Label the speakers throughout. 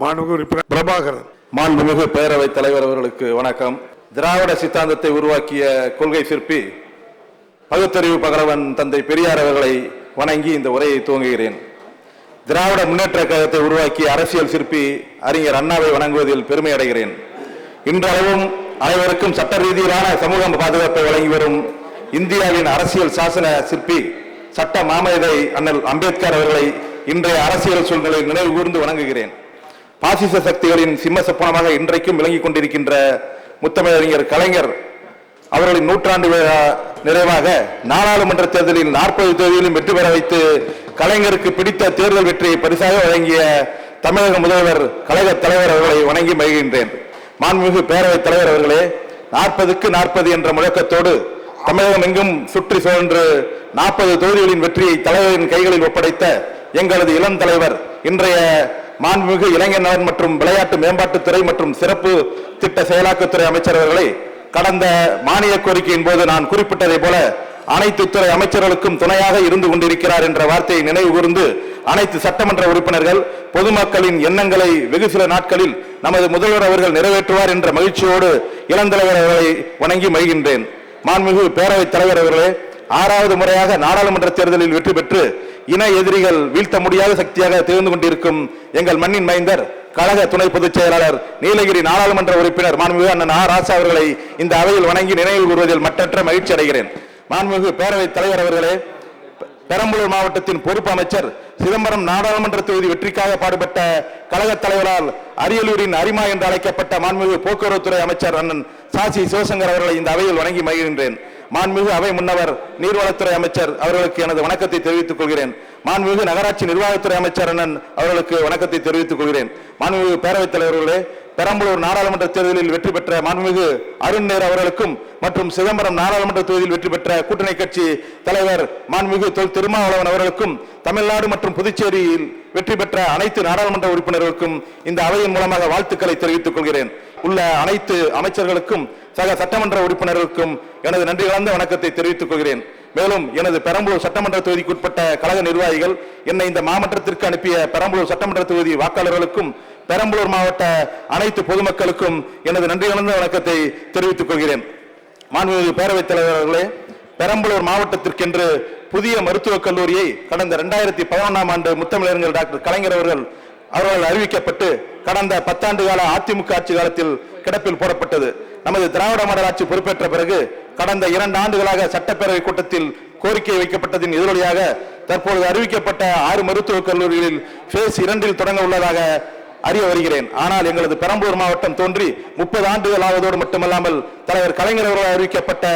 Speaker 1: மாண்புமிகு உறுப்பினர் பிரபாகரன்.
Speaker 2: மாண்புமிகு பேரவைத் தலைவர் அவர்களுக்கு வணக்கம். திராவிட சித்தாந்தத்தை உருவாக்கிய கொள்கை சிற்பி பகுத்தறிவு பகரவன் தந்தை பெரியார் அவர்களை வணங்கி இந்த உரையை துவங்குகிறேன். திராவிட முன்னேற்ற கழகத்தை உருவாக்கிய அரசியல் சிற்பி அறிஞர் அண்ணாவை வணங்குவதில் பெருமை அடைகிறேன். இன்றளவும் அனைவருக்கும் சட்ட ரீதியிலான சமூக பாதுகாப்பை வழங்கி வரும் இந்தியாவின் அரசியல் சாசன சிற்பி சட்ட மாமேதை அண்ணல் அம்பேத்கர் அவர்களை இன்றைய அரசியல் சூழ்நிலை நினைவு கூர்ந்து வணங்குகிறேன். பாசிச சக்திகளின் சிம்ம சொப்பனமாக இன்றைக்கும் விளங்கிக் கொண்டிருக்கின்ற முத்தமிழறிஞர் கலைஞர் அவர்களின் நூற்றாண்டு விழா நிறைவாக நாடாளுமன்ற தேர்தலில் நாற்பது தொகுதியிலும் வெற்றி பெற வைத்து கலைஞருக்கு பிடித்த தேர்தல் வெற்றியை பரிசாக வழங்கிய தமிழக முதல்வர் கழக தலைவர் அவர்களை வணங்கி மகிழ்கின்றேன். மாண்புமிகு பேரவைத் தலைவர் அவர்களே நாற்பதுக்கு நாற்பது என்ற முழக்கத்தோடு தமிழகம் எங்கும் சுற்றி சுழன்று நாற்பது தொகுதிகளின் வெற்றியை தலைவரின் கைகளில் ஒப்படைத்த எங்களது இளம் தலைவர் இன்றைய மாண்புமிகு இளைஞர் நலன் மற்றும் விளையாட்டு மேம்பாட்டுத்துறை மற்றும் சிறப்பு திட்ட செயலாக்கத்துறை அமைச்சர் அவர்களை கடந்த மானிய கோரிக்கையின் போது நான் குறிப்பிட்டதை போல அனைத்து துறை அமைச்சர்களுக்கும் துணையாக இருந்து கொண்டிருக்கிறார் என்ற வார்த்தையை நினைவு கூர்ந்து அனைத்து சட்டமன்ற உறுப்பினர்கள் பொதுமக்களின் எண்ணங்களை வெகு சில நாட்களில் நமது முதல்வர் அவர்கள் நிறைவேற்றுவார் என்ற மகிழ்ச்சியோடு இளந்தலைவர் அவர்களை வணங்கி மகிழ்கின்றேன். மாண்புமிகு பேரவைத் தலைவர் அவர்களே ஆறாவது முறையாக நாடாளுமன்ற தேர்தலில் வெற்றி பெற்று இன எதிரிகள் வீழ்த்த முடியாத சக்தியாக திகழ்ந்து கொண்டிருக்கும் எங்கள் மண்ணின் மைந்தர் கழக துணை பொதுச் செயலாளர் நீலகிரி நாடாளுமன்ற உறுப்பினர் மாண்புமிகு அண்ணன் ஆ ராசா அவர்களை இந்த அவையில் வணங்கி நினைவு கூறுவதில் மற்றற்ற மகிழ்ச்சி அடைகிறேன். மாண்புமிகு பேரவைத் தலைவர் அவர்களே பெரம்பலூர் மாவட்டத்தின் பொறுப்பு அமைச்சர் சிதம்பரம் நாடாளுமன்ற தொகுதி வெற்றிக்காக பாடுபட்ட கழக தலைவரால் அரியலூரின் அரிமா என்று அழைக்கப்பட்ட மாண்புமிகு போக்குவரத்துறை அமைச்சர் அண்ணன் சாசி சிவசங்கர் அவர்களை இந்த அவையில் வணங்கி மகிழ்கின்றேன். மாண்புமிகு அவை முன்னவர் நீர்வளத்துறை அமைச்சர் அவர்களுக்கு எனது வணக்கத்தை தெரிவித்துக் கொள்கிறேன். மாண்புமிகு நகராட்சி நிர்வாகத்துறை அமைச்சர் அண்ணன் அவர்களுக்கு வணக்கத்தை தெரிவித்துக் கொள்கிறேன். மாண்புமிகு பேரவைத் தலைவர்களே பெரம்பலூர் நாடாளுமன்ற தேர்தலில் வெற்றி பெற்ற மாண்புமிகு அருண் நேர் அவர்களுக்கும் மற்றும் சிதம்பரம் நாடாளுமன்ற தொகுதியில் வெற்றி பெற்ற கூட்டணி கட்சி தலைவர் மாண்புமிகு தொல் திருமாவளவன் அவர்களுக்கும் தமிழ்நாடு மற்றும் புதுச்சேரியில் வெற்றி பெற்ற அனைத்து நாடாளுமன்ற உறுப்பினர்களுக்கும் இந்த அவையின் மூலமாக வாழ்த்துக்களை தெரிவித்துக் கொள்கிறேன். உள்ள அனைத்து அமைச்சர்களுக்கும் சக சட்டமன்ற உறுப்பினர்களுக்கும் எனது நன்றி கலந்த வணக்கத்தை தெரிவித்துக் கொள்கிறேன். மேலும் எனது பெரம்பலூர் சட்டமன்ற தொகுதிக்குட்பட்ட கழக நிர்வாகிகள் என்னை இந்த மாவட்டத்திற்கு அனுப்பிய பெரம்பலூர் சட்டமன்ற தொகுதி வாக்காளர்களுக்கும் பெரம்பலூர் மாவட்ட அனைத்து பொதுமக்களுக்கும் எனது நன்றி கலந்த வணக்கத்தை தெரிவித்துக் கொள்கிறேன். மாண்புமிகு பேரவைத் தலைவர்களே பெரம்பலூர் மாவட்டத்திற்கென்று புதிய மருத்துவக் கல்லூரியை கடந்த இரண்டாயிரத்தி பதினொன்றாம் ஆண்டு முத்தமிழறிஞர் டாக்டர் கலைஞர் அவர்கள் அவர்கள் அறிவிக்கப்பட்டு கடந்த பத்தாண்டு கால அதிமுக ஆட்சி காலத்தில் கிடப்பில் போடப்பட்டது. நமது திராவிட மாடல் ஆட்சி பொறுப்பேற்ற பிறகு கடந்த இரண்டு ஆண்டுகளாக சட்டப்பேரவை கூட்டத்தில் கோரிக்கை வைக்கப்பட்டதின் எதிரொலியாக தற்பொழுது அறிவிக்கப்பட்ட ஆறு மருத்துவக் கல்லூரிகளில் பேஸ் இரண்டில் தொடங்க உள்ளதாக அறிய வருகிறேன். ஆனால் எங்களது பெரம்பலூர் மாவட்டம் தோன்றி முப்பது ஆண்டுகள் ஆவதோடு மட்டுமல்லாமல் தலைவர் கலைஞர் அவர்களால் அறிவிக்கப்பட்ட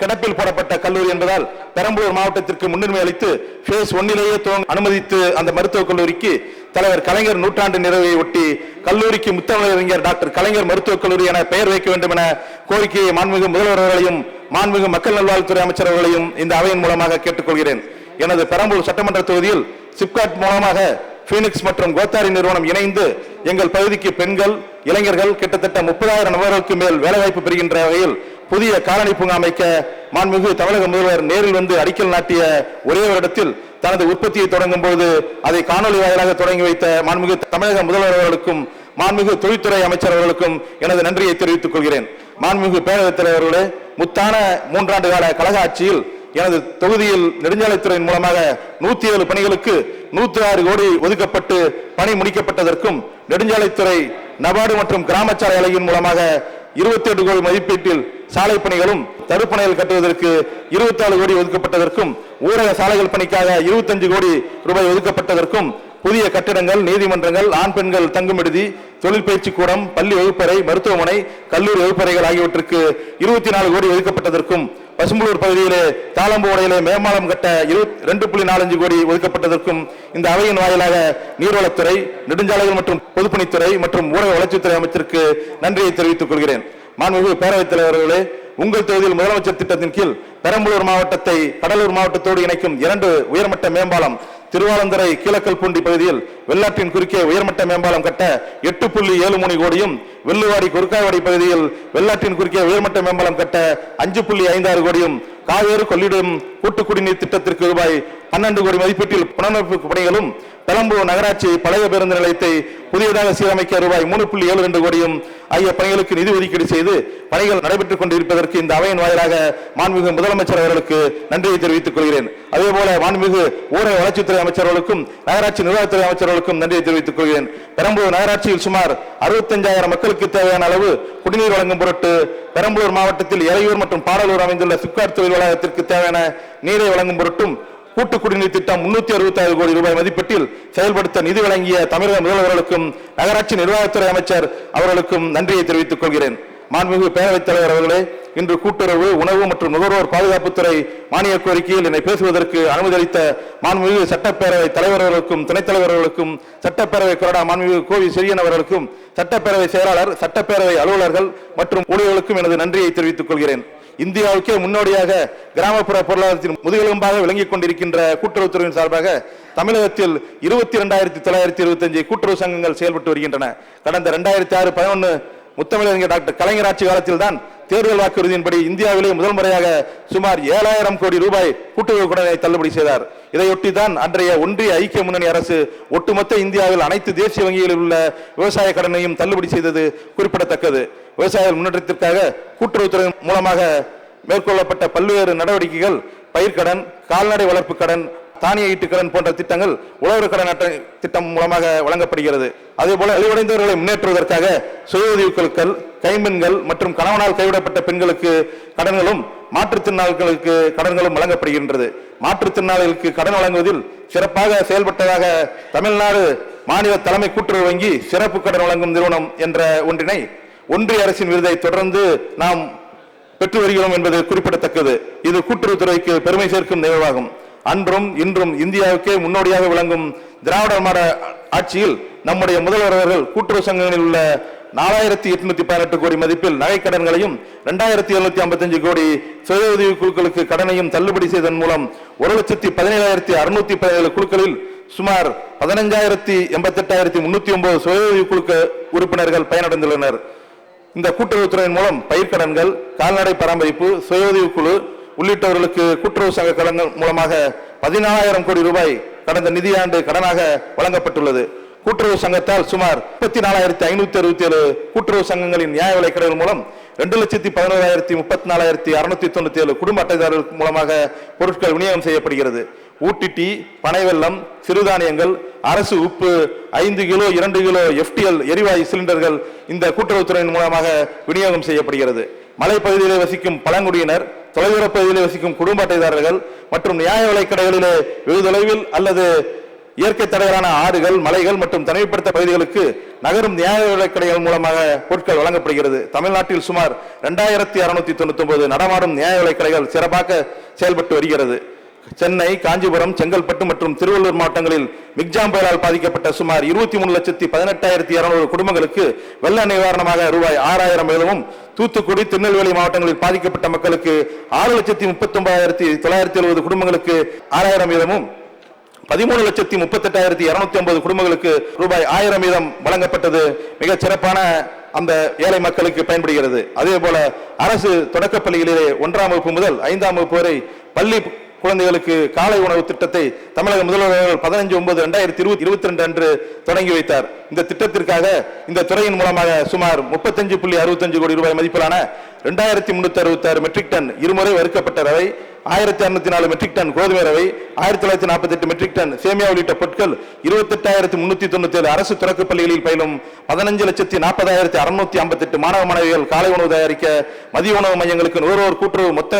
Speaker 2: கிடப்பில் போடப்பட்ட கல்லூரி என்பதால் பெரம்பலூர் மாவட்டத்திற்கு முன்னுரிமை அளித்து பேஸ் ஒன்னிலேயே துவங்க அனுமதித்து அந்த மருத்துவக் கல்லூரிக்கு தலைவர் கலைஞர் நூற்றாண்டு நிறைவை ஒட்டி கல்லூரிக்கு முத்தமிழறிஞர் டாக்டர் கலைஞர் மருத்துவக் கல்லூரி என பெயர் வைக்க வேண்டும் என கோரிக்கையை மாண்புமிகு முதல்வர் அவர்களையும் மாண்புமிகு மக்கள் நல்வாழ்வுத்துறை அமைச்சர் அவர்களையும் இந்த அவையின் மூலமாக கேட்டுக்கொள்கிறேன். எனது பெரம்பூர் சட்டமன்ற தொகுதியில் சிப்காட் மூலமாக பீனிக்ஸ் மற்றும் கோத்தாரி நிறுவனம் இணைந்து எங்கள் பகுதிக்கு பெண்கள் இளைஞர்கள் கிட்டத்தட்ட முப்பதாயிரம் நபர்களுக்கு மேல் வேலைவாய்ப்பு பெறுகின்ற வகையில் புதிய காலனி பூங்கா அமைக்க மாண்புமிகு தமிழக முதல்வர் நேரில் வந்து அடிக்கல் நாட்டிய ஒரே வருடத்தில் தனது உற்பத்தியை தொடங்கும் பொழுது அதை காணொலி வாயிலாக தொடங்கி வைத்த மாண்புமிகு தமிழக முதல்வர் அவர்களுக்கும் மாண்புமிகு தொழில்துறை அமைச்சர் அவர்களுக்கும் எனது நன்றியை தெரிவித்துக் கொள்கிறேன். மாண்புமிகு பேரவைத் தலைவர்களே முத்தான மூன்றாண்டு கால கழக ஆட்சியில் எனது தொகுதியில் நெடுஞ்சாலைத்துறையின் மூலமாக நூத்தி ஏழு பணிகளுக்கு நூத்தி ஆறு கோடி ஒதுக்கப்பட்டு பணி முடிக்கப்பட்டதற்கும் நெடுஞ்சாலைத்துறை நபார்டு மற்றும் கிராம சாலை மூலமாக இருபத்தி எட்டு கோடி மதிப்பீட்டில் சாலை பணிகளும் தடுப்பணைகள் கட்டுவதற்கு இருபத்தாலு கோடி ஒதுக்கப்பட்டதற்கும் ஊரக சாலைகள் பணிக்காக இருபத்தஞ்சு கோடி ரூபாய் ஒதுக்கப்பட்டதற்கும் புதிய கட்டிடங்கள் நீதிமன்றங்கள் ஆண் பெண்கள் தங்கும் விடுதி தொழில் பயிற்சி கூடம் பள்ளி வகுப்பறை மருத்துவமனை கல்லூரி வகுப்பறைகள் ஆகியவற்றுக்கு இருபத்தி நாலு கோடி ஒதுக்கப்பட்டதற்கும் பசும்பலூர் பகுதியிலே தாளம்பூடையிலே மேம்பாலம் கட்ட ரெண்டு புள்ளி நாலஞ்சு கோடி ஒதுக்கப்பட்டதற்கும் இந்த அவையின் வாயிலாக நீர்வளத்துறை நெடுஞ்சாலைகள் மற்றும் பொதுப்பணித்துறை மற்றும் ஊரக வளர்ச்சித்துறை அமைச்சருக்கு நன்றியை தெரிவித்துக் கொள்கிறேன். மாண்புமிகு பேரவைத் தலைவர்களே உங்கள் தொகுதியில் முதலமைச்சர் திட்டத்தின் கீழ் பெரம்பலூர் மாவட்டத்தை கடலூர் மாவட்டத்தோடு இணைக்கும் இரண்டு உயர்மட்ட மேம்பாலம் திருவாலாந்தரை கீழக்கல் பூண்டி பகுதியில் வெள்ளாற்றின் குறுக்கே உயர்மட்ட மேம்பாலம் கட்ட எட்டு புள்ளி ஏழு மூணு கோடியும் வெள்ளுவாடி குறுக்காவாடி பகுதியில் வெள்ளாற்றின் குறுக்கே உயர்மட்ட மேம்பாலம் கட்ட அஞ்சு புள்ளி ஐந்தாறு கோடியும் காவேறு கொள்ளிடம் கூட்டு குடிநீர் திட்டத்திற்கு ரூபாய் பன்னெண்டு கோடி மதிப்பீட்டில் புனரமைப்பு பணிகளும் பெரம்பூர் நகராட்சி பழைய பேருந்து நிலையத்தை புதியதாக சீரமைக்க ரூபாய் மூணு புள்ளி ஏழு ரெண்டு கோடியும் ஆகிய பணிகளுக்கு நிதி ஒதுக்கீடு செய்து பணிகள் நடைபெற்றுக் கொண்டிருப்பதற்கு இந்த அவையின் வாயிலாக மாண்புமிகு முதலமைச்சர் அவர்களுக்கு நன்றியை தெரிவித்துக் கொள்கிறேன். அதேபோல மாண்புமிகு ஊரக வளர்ச்சித்துறை அமைச்சர்களுக்கும் நகராட்சி நிர்வாகத்துறை அமைச்சர்களுக்கும் நன்றியை தெரிவித்துக் கொள்கிறேன். பெரம்பலூர் நகராட்சியில் சுமார் அறுபத்தஞ்சாயிரம் மக்களுக்கு தேவையான அளவு குடிநீர் வழங்கும் பொருட்டு பெரம்பலூர் மாவட்டத்தில் இறையூர் மற்றும் பாடலூர் அமைந்துள்ள சிப்காட் தொழில் வளாகத்திற்கு தேவையான நீரை வழங்கும் பொருட்டும் கூட்டு குடிநீர் திட்டம் முன்னூத்தி அறுபத்தி ஆறு கோடி ரூபாய் மதிப்பீட்டில் செயல்படுத்த நிதி வழங்கிய தமிழக முதல்வர்களுக்கும் நகராட்சி நிர்வாகத்துறை அமைச்சர் அவர்களுக்கும் நன்றியை தெரிவித்துக் கொள்கிறேன். மாண்புமிகு பேரவைத் தலைவர் அவர்களே இன்று கூட்டுறவு உணவு மற்றும் நுகர்வோர் பாதுகாப்புத்துறை மானிய கோரிக்கையில் என்னை பேசுவதற்கு அனுமதி அளித்த மாண்புமிகு சட்டப்பேரவை தலைவர்களுக்கும் துணைத்தலைவர்களுக்கும் துணைத் சட்டப்பேரவை கொறடா மாண்புமிகு கோவி சிறியன் அவர்களுக்கும் சட்டப்பேரவை செயலாளர் சட்டப்பேரவை அலுவலர்கள் மற்றும் ஊழியர்களுக்கும் எனது நன்றியை தெரிவித்துக் கொள்கிறேன். இந்தியாவுக்கே முன்னோடியாக கிராமப்புற பொருளாதாரத்தின் முதுகெலும்பாக விளங்கிக் கொண்டிருக்கின்ற கூட்டுறவுத்துறையின் சார்பாக தமிழகத்தில் இருபத்தி இரண்டாயிரத்தி தொள்ளாயிரத்தி இருபத்தஞ்சு கூட்டுறவு சங்கங்கள் செயல்பட்டு வருகின்றன. கடந்த இரண்டாயிரத்தி ஆறு பதினொன்று முத்தமிழறிஞர் டாக்டர் கலைஞர் ஆட்சி காலத்தில் தான் தேர்தல் வாக்குறுதியின்படி இந்தியாவிலே முதல் முறையாக சுமார் ஏழாயிரம் கோடி ரூபாய் கூட்டுறவு கடனை தள்ளுபடி செய்தார். இதையொட்டி தான் அன்றைய ஒன்றிய ஐக்கிய முன்னணி அரசு ஒட்டுமொத்த இந்தியாவில் அனைத்து தேசிய வங்கிகளில் உள்ள விவசாய கடனையும் தள்ளுபடி செய்தது குறிப்பிடத்தக்கது. விவசாய முன்னேற்றத்திற்காக கூட்டுறவுத்துறை மூலமாக மேற்கொள்ளப்பட்ட பல்வேறு நடவடிக்கைகள் பயிர்க்கடன் கால்நடை வளர்ப்பு கடன் தானிய ஈட்டு கடன் போன்ற திட்டங்கள் உழவர் கடன் அட்டை திட்டம் மூலமாக வழங்கப்படுகிறது. அதே போல அழிவடைந்தவர்களை முன்னேற்றுவதற்காக சுய உதவிக்குழுக்கள் கைம்பெண்கள் மற்றும் கணவனால் கைவிடப்பட்ட பெண்களுக்கு கடன்களும் மாற்றுத்திறனாளிகளுக்கு கடன்களும் வழங்கப்படுகின்றது. மாற்றுத்திறனாளிகளுக்கு கடன் வழங்குவதில் சிறப்பாக செயல்பட்டதாக தமிழ்நாடு மாநில தலைமை கூட்டுறவு வங்கி சிறப்பு கடன் வழங்கும் நிறுவனம் என்ற ஒன்றினை ஒன்றிய அரசின் விருதை தொடர்ந்து நாம் பெற்று வருகிறோம் என்பது குறிப்பிடத்தக்கது. இது கூட்டுறவுத்துறைக்கு பெருமை சேர்க்கும் நிகழ்வாகும். அன்றும் இன்றும் இந்தியாவுக்கே முன்னோடியாக விளங்கும் திராவிட மாட ஆட்சியில் நம்முடைய முதல்வர் கூட்டுறவு சங்கங்களில் உள்ள நாலாயிரத்தி எட்நூத்தி பதினெட்டு கோடி மதிப்பில் நகைக்கடன்களையும் இரண்டாயிரத்தி எழுநூத்தி ஐம்பத்தஞ்சு கோடி சுய உதவி குழுக்களுக்கு கடனையும் தள்ளுபடி செய்ததன் மூலம் ஒரு லட்சத்தி பதினேழாயிரத்தி அறுநூத்தி பதினேழு குழுக்களில் சுமார் பதினஞ்சாயிரத்தி எண்பத்தெட்டாயிரத்தி முன்னூத்தி ஒன்பது சுய உதவி குழுக்க உறுப்பினர்கள் பயனடைந்துள்ளனர். இந்த கூட்டுறவுத்துறையின் மூலம் பயிர்க்கடன்கள் கால்நடை பராமரிப்பு சுய உதவிக் குழு உள்ளிட்டவர்களுக்கு கூட்டுறவு சங்க கடன்கள் மூலமாக பதினாலாயிரம் கோடி ரூபாய் கடந்த நிதியாண்டு கடனாக வழங்கப்பட்டுள்ளது. கூட்டுறவு சங்கத்தால் சுமார் முப்பத்தி நாலாயிரத்தி ஐநூத்தி அறுபத்தி ஏழு கூட்டுறவு சங்கங்களின் நியாய விலைக்கடைகள் மூலம் ரெண்டு லட்சத்தி பதினோராயிரத்தி முப்பத்தி நாலாயிரத்தி அறுநூத்தி தொண்ணூத்தி ஏழு குடும்ப அட்டைதாரர்கள் மூலமாக பொருட்கள் விநியோகம் செய்யப்படுகிறது. ஊட்டி டீ பனை சிறுதானியங்கள் அரசு உப்பு ஐந்து கிலோ இரண்டு கிலோ எஃப்டிஎல் எரிவாயு சிலிண்டர்கள் இந்த கூட்டுறவுத்துறையின் மூலமாக விநியோகம் செய்யப்படுகிறது. மலைப்பகுதியிலே வசிக்கும் பழங்குடியினர் தொலைதூர பகுதியிலே வசிக்கும் குடும்ப அட்டைதாரர்கள் மற்றும் நியாய விலைக் கடைகளிலே வெகு தொலைவில் அல்லது இயற்கை தடைகளான ஆறுகள் மலைகள் மற்றும் தனிமைப்படுத்த பகுதிகளுக்கு நகரும் நியாய விலைக்கடைகள் மூலமாக பொருட்கள் வழங்கப்படுகிறது. தமிழ்நாட்டில் சுமார் இரண்டாயிரத்தி அறுநூத்தி தொண்ணூத்தி ஒன்பது நடமாடும் நியாய விலைக்கடைகள் சிறப்பாக செயல்பட்டு வருகிறது. சென்னை காஞ்சிபுரம் செங்கல்பட்டு மற்றும் திருவள்ளூர் மாவட்டங்களில் மிக்ஜாம் புயலால் பாதிக்கப்பட்ட சுமார் இருபத்தி மூணு லட்சத்தி பதினெட்டாயிரத்தி இருநூறு குடும்பங்களுக்கு வெள்ள நிவாரணமாக ரூபாய் ஆறாயிரம் மேலும் தூத்துக்குடி திருநெல்வேலி மாவட்டங்களில் பாதிக்கப்பட்ட மக்களுக்கு ஆறு லட்சத்தி முப்பத்தி ஒன்பதாயிரத்தி தொள்ளாயிரத்தி எழுபது குடும்பங்களுக்கு ஆறாயிரம் வீதமும் பதிமூணு லட்சத்தி முப்பத்தெட்டாயிரத்தி இருநூத்தி ஐம்பது குடும்பங்களுக்கு ரூபாய் ஆயிரம் வீதம் வழங்கப்பட்டது. மிக சிறப்பான அந்த ஏழை மக்களுக்கு பயன்படுகிறது. அதே போல அரசு தொடக்கப்பள்ளிகளிலே ஒன்றாம் வகுப்பு முதல் ஐந்தாம் வகுப்பு வரை பள்ளி குழந்தைகளுக்கு காலை உணவு திட்டத்தை தமிழக முதல்வர் பதினஞ்சு ஒன்பது ரெண்டாயிரத்தி இருபத்தி இருபத்தி ரெண்டு அன்று தொடங்கி வைத்தார். இந்த திட்டத்திற்காக இந்த துறையின் மூலமாக சுமார் முப்பத்தஞ்சு புள்ளி அறுபத்தஞ்சு கோடி ரூபாய் மதிப்பிலான ரெண்டாயிரத்தி முன்னூத்தி அறுபத்தி ஆறு மெட்ரிக் டன் இருமுறை வறுக்கப்பட்ட ரவை ஆயிரத்தி அறுநூத்தி நாலு மெட்ரிக் டன் கோதுமை ரவை ஆயிரத்தி தொள்ளாயிரத்தி நாற்பத்தி எட்டு மெட்ரிக் டன் சேமியா உள்ளிட்ட பொருட்கள் இருபத்தெட்டாயிரத்தி முன்னூத்தி தொண்ணூத்தி ஏழு அரசு தொடக்க பள்ளிகளில் பயிலும் பதினஞ்சு லட்சத்தி நாற்பதாயிரத்தி அறுநூத்தி ஐம்பத்தி எட்டு மாணவ மாணவிகள் காலை உணவு தயாரிக்க மதிய உணவு மையங்களுக்கு நுகர்வோர் கூட்டுறவு மொத்த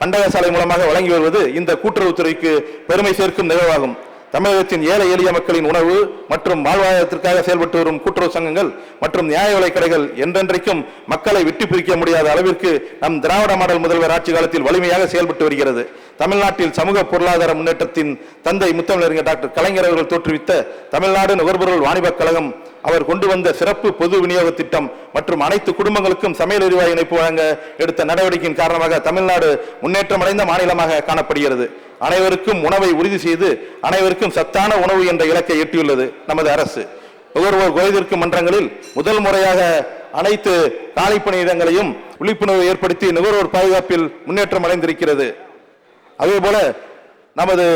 Speaker 2: பண்டகசாலை மூலமாக வழங்கி வருவது இந்த கூட்டுறவுத்துறைக்கு பெருமை சேர்க்கும் நிகழ்வாகும். தமிழகத்தின் ஏழை எளிய மக்களின் உணவு மற்றும் வாழ்வாதாரத்திற்காக செயல்பட்டு வரும் கூட்டுறவு சங்கங்கள் மற்றும் நியாய விலைக்கடைகள் என்றென்றைக்கும் மக்களை விட்டு பிரிக்க முடியாத அளவிற்கு நம் திராவிட மாடல் முதல்வர் ஆட்சி காலத்தில் வலிமையாக செயல்பட்டு வருகிறது. தமிழ்நாட்டில் சமூக பொருளாதார முன்னேற்றத்தின் தந்தை முத்தமிழறிஞர் டாக்டர் கலைஞர் அவர்கள் தோற்றுவித்த தமிழ்நாடு நுகர்பொருள் வாணிபக் கழகம் அவர் கொண்டு வந்த சிறப்பு பொது விநியோக திட்டம் மற்றும் அனைத்து குடும்பங்களுக்கும் சமையல் எரிவாயு இணைப்பு வழங்க எடுத்த நடவடிக்கையின் காரணமாக தமிழ்நாடு முன்னேற்றமடைந்த மாநிலமாக காணப்படுகிறது. அனைவருக்கும் உணவை உறுதி செய்து அனைவருக்கும் சத்தான உணவு என்ற இலக்கை எட்டியுள்ளது நமது அரசு. நுகர்வோர் குறைதீர்க்கும் மன்றங்களில் முதல் முறையாக அனைத்து காலி பணியிடங்களையும் விழிப்புணர்வு ஏற்படுத்தி நுகர்வோர் பாதுகாப்பில் முன்னேற்றம் அடைந்திருக்கிறது. அதே போல நமது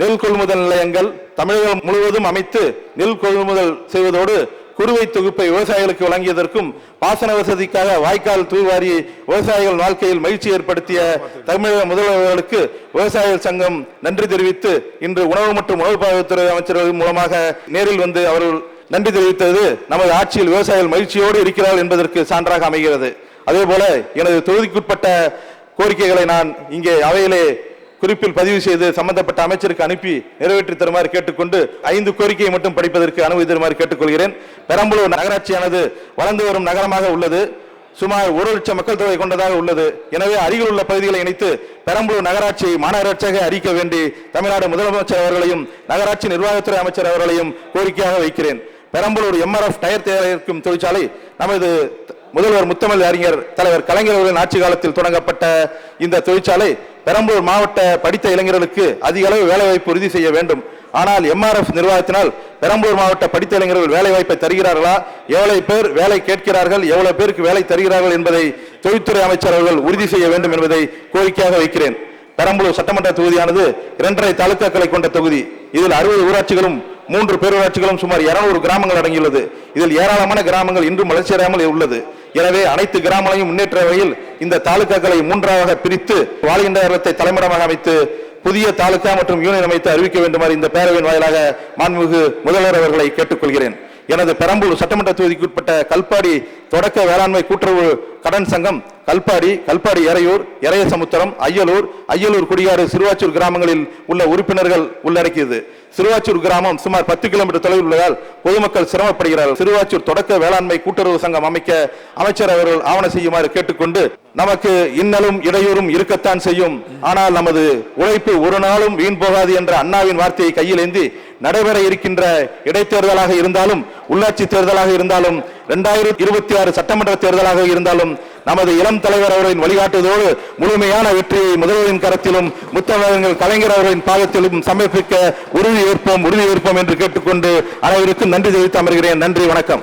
Speaker 2: நெல் கொள்முதல் நிலையங்கள் தமிழகம் முழுவதும் அமைத்து நெல் கொள்முதல் செய்வதோடு குறுவை தொகுப்பை விவசாயிகளுக்கு வழங்கியதற்கும் பாசன வசதிக்காக வாய்க்கால் தூர்வாரி விவசாயிகள் வாழ்க்கையில் மகிழ்ச்சி ஏற்படுத்திய தமிழக முதல்வர்களுக்கு விவசாயிகள் சங்கம் நன்றி தெரிவித்து இன்று உணவு மற்றும் உணவு பாதுகாப்புத்துறை அமைச்சர்கள் மூலமாக நேரில் வந்து அவர்கள் நன்றி தெரிவித்தது நமது ஆட்சியில் விவசாயிகள் மகிழ்ச்சியோடு இருக்கிறார்கள் என்பதற்கு சான்றாக அமைகிறது. அதே போல எனது தொகுதிக்குட்பட்ட கோரிக்கைகளை நான் இங்கே அவையிலே குறிப்பில் பதிவு செய்து சம்பந்தப்பட்ட அமைச்சருக்கு அனுப்பி நிறைவேற்றி தருமாறு கேட்டுக்கொண்டு ஐந்து கோரிக்கையை மட்டும் படிப்பதற்கு அனுமதி தருமாறு கேட்டுக்கொள்கிறேன். பெரம்பலூர் நகராட்சியானது வளர்ந்து வரும் நகரமாக உள்ளது. சுமார் ஒரு லட்சம் மக்கள் தொகை கொண்டதாக உள்ளது. எனவே அருகில் உள்ள பகுதிகளை இணைத்து பெரம்பலூர் நகராட்சியை மாநகராட்சியாக அறிக்க வேண்டி தமிழ்நாடு முதலமைச்சர் அவர்களையும் நகராட்சி நிர்வாகத்துறை அமைச்சர் அவர்களையும் கோரிக்கையாக வைக்கிறேன். பெரம்பலூர் எம்ஆர்எஃப் டயர் தயாரிக்கும் தொழிற்சாலை நமது முதல்வர் முத்தமிழ் அறிஞர் தலைவர் கலைஞர் அவர்களின் ஆட்சி காலத்தில் தொடங்கப்பட்ட இந்த தொழிற்சாலை பெரம்பலூர் மாவட்ட படித்த இளைஞர்களுக்கு அதிக அளவு வேலைவாய்ப்பு உறுதி செய்ய வேண்டும். ஆனால் எம்ஆர்எஃப் நிர்வாகத்தினால் பெரம்பலூர் மாவட்ட படித்த இளைஞர்கள் வேலைவாய்ப்பை தருகிறார்களா? எவ்வளவு பேர் வேலை கேட்கிறார்கள்? எவ்வளவு பேருக்கு வேலை தருகிறார்கள் என்பதை தொழில்துறை அமைச்சர் அவர்கள் உறுதி செய்ய வேண்டும் என்பதை கோரிக்கையாக வைக்கிறேன். பெரம்பலூர் சட்டமன்ற தொகுதியானது இரண்டரை தாலுக்காக்களை கொண்ட தொகுதி. இதில் அறுபது ஊராட்சிகளும் மூன்று பேரூராட்சிகளும் சுமார் 200 கிராமங்கள் அடங்கியுள்ளது. இதில் ஏராளமான கிராமங்கள் இன்றும் வளர்ச்சியடையாமல் உள்ளது. எனவே அனைத்து கிராமங்களையும் முன்னேற்ற வகையில் இந்த தாலுக்காக்களை மூன்றாக பிரித்து வாலிகண்டத்தை தலைமையிடமாக அமைத்து புதிய தாலுகா மற்றும் யூனியன் அமைத்து அறிவிக்க வேண்டுமாறு இந்த பேரவையின் வாயிலாக மாண்புமிகு முதல்வர் அவர்களை கேட்டுக்கொள்கிறேன். எனது பெரம்பூர் சட்டமன்ற தொகுதிக்குட்பட்ட கல்பாடி தொடக்க வேளாண்மை கூட்டுறவு கடன் சங்கம் கல்பாடி கல்பாடி எறையூர் எறையசமுத்திரம் ஐயலூர் ஐயலூர் குடியாறு சிறுவாச்சூர் கிராமங்களில் உள்ள உறுப்பினர்கள் உள்ளடக்கியது. சிறுவாச்சூர் கிராமம் சுமார் பத்து கிலோமீட்டர் தொலைவில் உள்ளதால் பொதுமக்கள் சிரமப்படுகிறார்கள். சிறுவாச்சூர் தொடக்க வேளாண்மை கூட்டுறவு சங்கம் அமைக்க அமைச்சர் அவர்கள் ஆவண செய்யுமாறு கேட்டுக்கொண்டு நமக்கு இன்னலும் இடையூறும் இருக்கத்தான் செய்யும். ஆனால் நமது உழைப்பு ஒரு நாளும் வீண் போகாது என்ற அண்ணாவின் வார்த்தையை கையில் ஏந்தி நடைபெற இருக்கின்ற இடைத்தேர்தலாக இருந்தாலும் உள்ளாட்சி தேர்தலாக இருந்தாலும் இரண்டாயிரத்தி இருபத்தி ஆறு சட்டமன்ற தேர்தலாக இருந்தாலும் நமது இளம் தலைவர் அவர்களின் வழிகாட்டுதோடு முழுமையான வெற்றியை முதல்வரின் கரத்திலும் முத்தமிழர்கள் கலைஞர் அவர்களின் பாகத்திலும் சமர்ப்பிக்க உறுதி ஏற்போம் உறுதி ஏற்போம் என்று கேட்டுக்கொண்டு அனைவருக்கும் நன்றி தெரிவித்து அமர்கிறேன். நன்றி வணக்கம்.